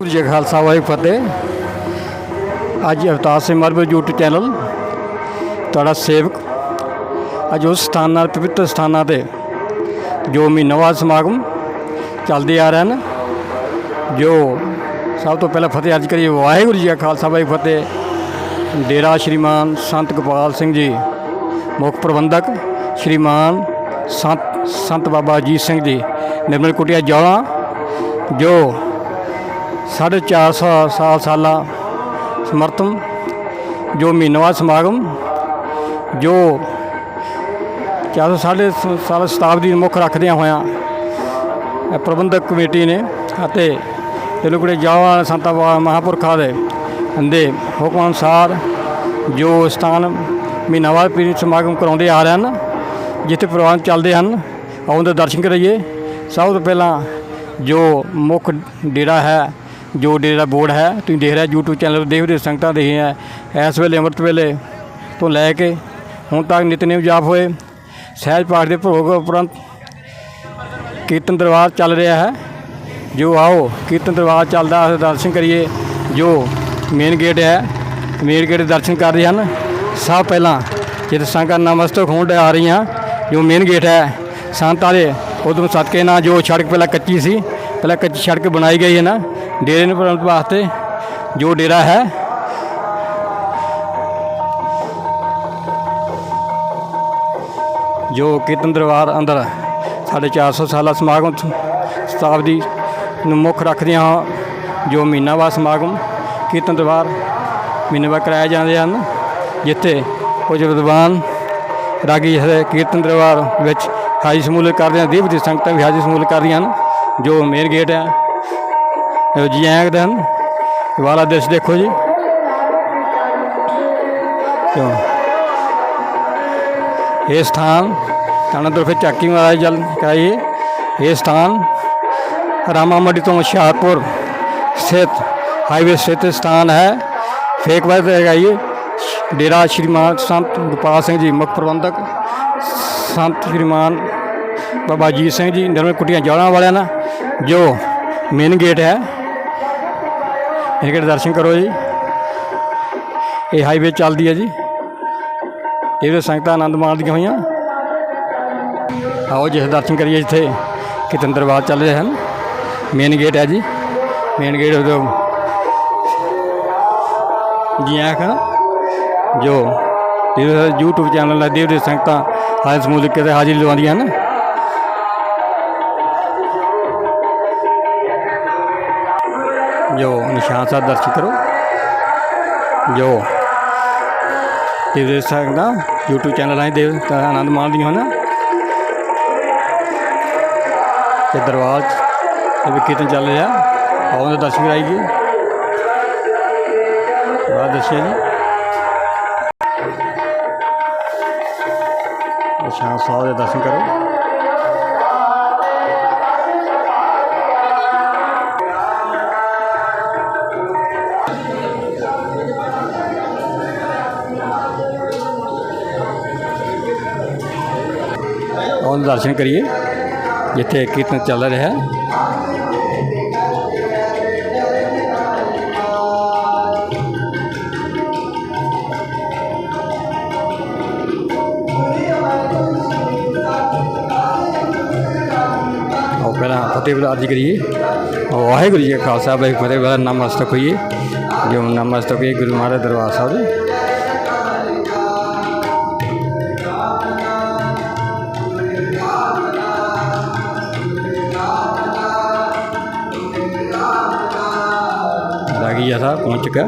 ਵਾਹਿਗੁਰੂ ਜੀ ਕਾ ਖਾਲਸਾ, ਵਾਹਿਗੁਰੂ ਫਤਿਹ। ਅੱਜ ਅਵਤਾਰ ਸਿੰਘ ਮਰਬਲ YouTube ਚੈਨਲ, ਤੁਹਾਡਾ ਸੇਵਕ, ਅੱਜ ਉਸ ਸਥਾਨਾਂ ਪਵਿੱਤਰ ਸਥਾਨਾਂ ਤੇ ਜੋ ਮਹੀਨਾਵਾਰ ਸਮਾਗਮ ਚੱਲਦੇ ਆ ਰਹੇ ਹਨ, ਜੋ ਸਭ ਤੋਂ ਪਹਿਲਾਂ ਫਤਿਹ ਅਰਜ ਕਰੀਏ, ਵਾਹਿਗੁਰੂ ਜੀ ਕਾ ਖਾਲਸਾ, ਵਾਹਿਗੁਰੂ ਫਤਿਹ। ਡੇਰਾ ਸ਼੍ਰੀਮਾਨ ਸੰਤ ਗੋਪਾਲ ਸਿੰਘ ਜੀ, ਮੁੱਖ ਪ੍ਰਬੰਧਕ ਸ਼੍ਰੀਮਾਨ ਸੰਤ ਸੰਤ ਬਾਬਾ ਅਜੀਤ ਸਿੰਘ ਜੀ, ਨਿਰਮਲ ਕੁਟੀਆ ਜੌਲਾ, ਜੋ ਸਾਢੇ ਚਾਰ ਸੌ ਸਾਲ ਸਾਲਾ ਸਮਰਥਨ, ਜੋ ਮਹੀਨਾਵਾਰ ਸਮਾਗਮ, ਜੋ ਚਾਰ ਸੌ ਸਾਢੇ ਸਾਲ ਸ਼ਤਾਬਦੀ ਨੂੰ ਮੁੱਖ ਰੱਖਦਿਆਂ ਹੋਇਆਂ ਪ੍ਰਬੰਧਕ ਕਮੇਟੀ ਨੇ ਅਤੇ ਤਿਲੁਕੜੇ ਜਾਵਾ ਸੰਤਾਂ ਬਾ- ਦੇ ਦੇ ਹੁਕਮ ਅਨੁਸਾਰ ਜੋ ਸਥਾਨ ਮਹੀਨਾਵਾਰ ਪੀਰ ਸਮਾਗਮ ਕਰਾਉਂਦੇ ਆ ਰਹੇ ਹਨ, ਜਿੱਥੇ ਪ੍ਰੋਗਰਾਮ ਚੱਲਦੇ ਹਨ, ਆਉਂਦੇ ਦਰਸ਼ਨ ਕਰੀਏ। ਸਭ ਤੋਂ ਪਹਿਲਾਂ ਜੋ ਮੁੱਖ ਡੇਰਾ ਹੈ ਜੋ ਡੇਰਾ ਦਾ ਬੋਰਡ ਹੈ, ਤੁਸੀਂ ਦੇਖ ਰਹੇ ਹੋ YouTube ਚੈਨਲ ਤੇ ਦੇਖਦੇ ਸੰਗਤਾਂ ਦੇਖ ਹੈ। ਇਸ ਵੇਲੇ ਅੰਮ੍ਰਿਤ ਵੇਲੇ ਤੋਂ ਲੈ ਕੇ ਹੁਣ ਤੱਕ ਨਿਤਨੇਮ ਜਾਪ ਹੋਏ। ਸਹਿਜ ਪਾਠ ਦੇ ਭੋਗ ਉਪਰੰਤ ਕੀਰਤਨ ਦਰਬਾਰ ਚੱਲ ਰਿਹਾ ਹੈ। ਜੋ ਆਓ, ਕੀਰਤਨ ਦਰਬਾਰ ਚੱਲਦਾ ਹੈ ਦਰਸ਼ਨ ਕਰੀਏ। ਜੋ ਮੇਨ ਗੇਟ ਹੈ ਮੇਨ ਗੇਟ ਦੇ ਦਰਸ਼ਨ ਕਰ ਰਹੇ ਹਨ। ਸਭ ਪਹਿਲਾਂ ਜਿੱਥੇ ਸੰਗਤਾਂ ਨਮਸਤਕ ਹੋਣ ਆ ਰਹੀਆਂ, ਜੋ ਮੇਨ ਗੇਟ ਹੈ, ਸੰਤ ਦੇ ਉਦੋਂ ਸਦਕੇ ਨਾਲ ਜੋ ਸੜਕ ਪਹਿਲਾਂ ਕੱਚੀ ਸੀ, ਪਹਿਲਾਂ ਕੱਚੀ ਸੜਕ ਬਣਾਈ ਗਈ ਹੈ ਨਾ। ਡੇਰੇ ਨੂੰ ਬਣਾਉਣ ਵਾਸਤੇ ਜੋ ਡੇਰਾ ਹੈ। ਜੋ ਕੀਰਤਨ ਦਰਬਾਰ ਅੰਦਰ ਸਾਡੇ ਚਾਰ ਸੌ ਸਾਲਾ ਸਮਾਗਮ ਸ਼ਤਾਬਦੀ ਨੂੰ ਮੁੱਖ ਰੱਖਦਿਆਂ ਹੋਇਆ ਜੋ ਮਹੀਨਾਵਾਰ ਸਮਾਗਮ ਕੀਰਤਨ ਦਰਬਾਰ ਮਹੀਨਾਵਾਰ ਕਰਾਏ ਜਾਂਦੇ ਹਨ, ਜਿੱਥੇ ਕੁਝ ਵਿਦਵਾਨ ਰਾਗੀ ਜਿਹੜੇ ਕੀਰਤਨ ਦਰਬਾਰ ਵਿੱਚ ਹਾਜ਼ਰੀ ਸਮੂਲਕ ਕਰਦੇ ਹਨ, ਦੀਪ ਦੀ ਸੰਗਤਾਂ ਵੀ ਹਾਜ਼ਰੀ ਸਮੂਲਕ ਕਰਦੀਆਂ ਹਨ, ਜੋ ਮੇਨ ਗੇਟ ਹੈ। ਜੋ ਜੀ ਆਇਆਂ ਦੇ ਹਨ। ਵਾਲਾ ਦੇਸ਼ ਦੇਖੋ ਜੀ। ਜੋ ਇਹ ਸਥਾਨ ਤਾਨੰਦਰ ਫਿਰ ਚਾਕੀ ਮਹਾਰਾਜ ਜਲ ਕਰਾਈਏ ਇਹ ਸਥਾਨ ਰਾਮਾ ਮੰਡੀ ਤੋਂ ਹੁਸ਼ਿਆਰਪੁਰ ਸਥਿਤ ਹਾਈਵੇ ਸਥਿਤ ਸਥਾਨ ਹੈ। ਫੇਕ ਵਾਰ ਲਗਾਈਏ ਡੇਰਾ ਸ਼੍ਰੀਮਾਨ ਸੰਤ ਗੋਪਾਲ ਸਿੰਘ ਜੀ, ਮੁੱਖ ਪ੍ਰਬੰਧਕ ਸੰਤ ਸ਼੍ਰੀਮਾਨ ਬਾਬਾ ਅਜੀਤ ਸਿੰਘ ਜੀ ਨਿਰਮਲ ਕੁਟੀਆਂ ਜੌਲਾਂ ਵਾਲਿਆਂ ਨਾਲ ਜੋ ਮੇਨ ਗੇਟ ਹੈ। ਇਹ ਗੇਟ ਦਰਸ਼ਨ ਕਰੋ ਜੀ? ਇਹ ਹਾਈਵੇ ਚੱਲਦੀ ਹੈ ਜੀ। ਇਹਦੇ ਸੰਗਤਾਂ ਆਨੰਦ ਮਾਣਦੀਆਂ ਹੋਈਆਂ। ਆਓ ਜਿਸ ਦਰਸ਼ਨ ਕਰੀਏ ਇੱਥੇ। ਕੀਰਤਨ ਦਰਬਾਰ ਚੱਲ ਰਹੇ ਹਨ। ਮੇਨ ਗੇਟ ਹੈ ਜੀ। ਮੇਨ ਗੇਟ ਉਦੋਂ ਜੀ ਆਖਾਂ ਜੋ ਇਹ YouTube ਚੈਨਲ ਹੈ ਦੇਵ ਦੇ ਸੰਗਤਾਂ ਹਾਜ਼ਰ ਸਮੂਲਿਕ ਕੇ ਹਾਜ਼ਰੀ ਲਵਾਉਂਦੀਆਂ ਹਨ। ਜੋ ਨਿਸ਼ਾਨ ਸਾਹਿਬ ਦਰਸ਼ਨ ਕਰੋ। ਜੋ ਇਹ ਦੇਖ ਸਕਦਾ YouTube ਚੈਨਲ ਆਏ ਦੇਵ ਤਾਂ ਆਨੰਦ ਮਾਣਦੀਆਂ ਹਨ। ਤੇ ਦਰਬਾਰ 'ਚ ਕੀਰਤਨ ਚੱਲ ਰਿਹਾ। ਆਓ ਦੇ ਦਰਸ਼ਨ ਕਰਾਈਏ। ਬਾਅਦ ਦੱਸਿਆ ਜੀ। ਨਿਸ਼ਾਨ ਸਾਹਿਬ ਦੇ ਦਰਸ਼ਨ ਕਰੋ। ਆਓ ਦੇ ਦਰਸ਼ਨ ਕਰੀਏ ਜਿੱਥੇ ਕੀਰਤਨ ਚੱਲ ਰਿਹਾ ਹੈ ਆਓ ਪਹਿਲਾਂ ਫਤਿਹ ਬੁਲਾ ਅਰਜੀ ਕਰੀਏ ਵਾਹਿਗੁਰੂ ਜੀ ਕਾ ਖਾਲਸਾ ਵਾਹਿਗੁਰੂ ਫਤਿਹ ਬੁਲਾ ਨਮਸਤਕ ਹੋਈਏ ਜੋ ਨਮਸਤਕ ਹੋਈਏ ਗੁਰੂ ਮਹਾਰਾਜ ਦਰਬਾਰ ਸਾਹਿਬ ਦੇ கதா கோச்சிக்க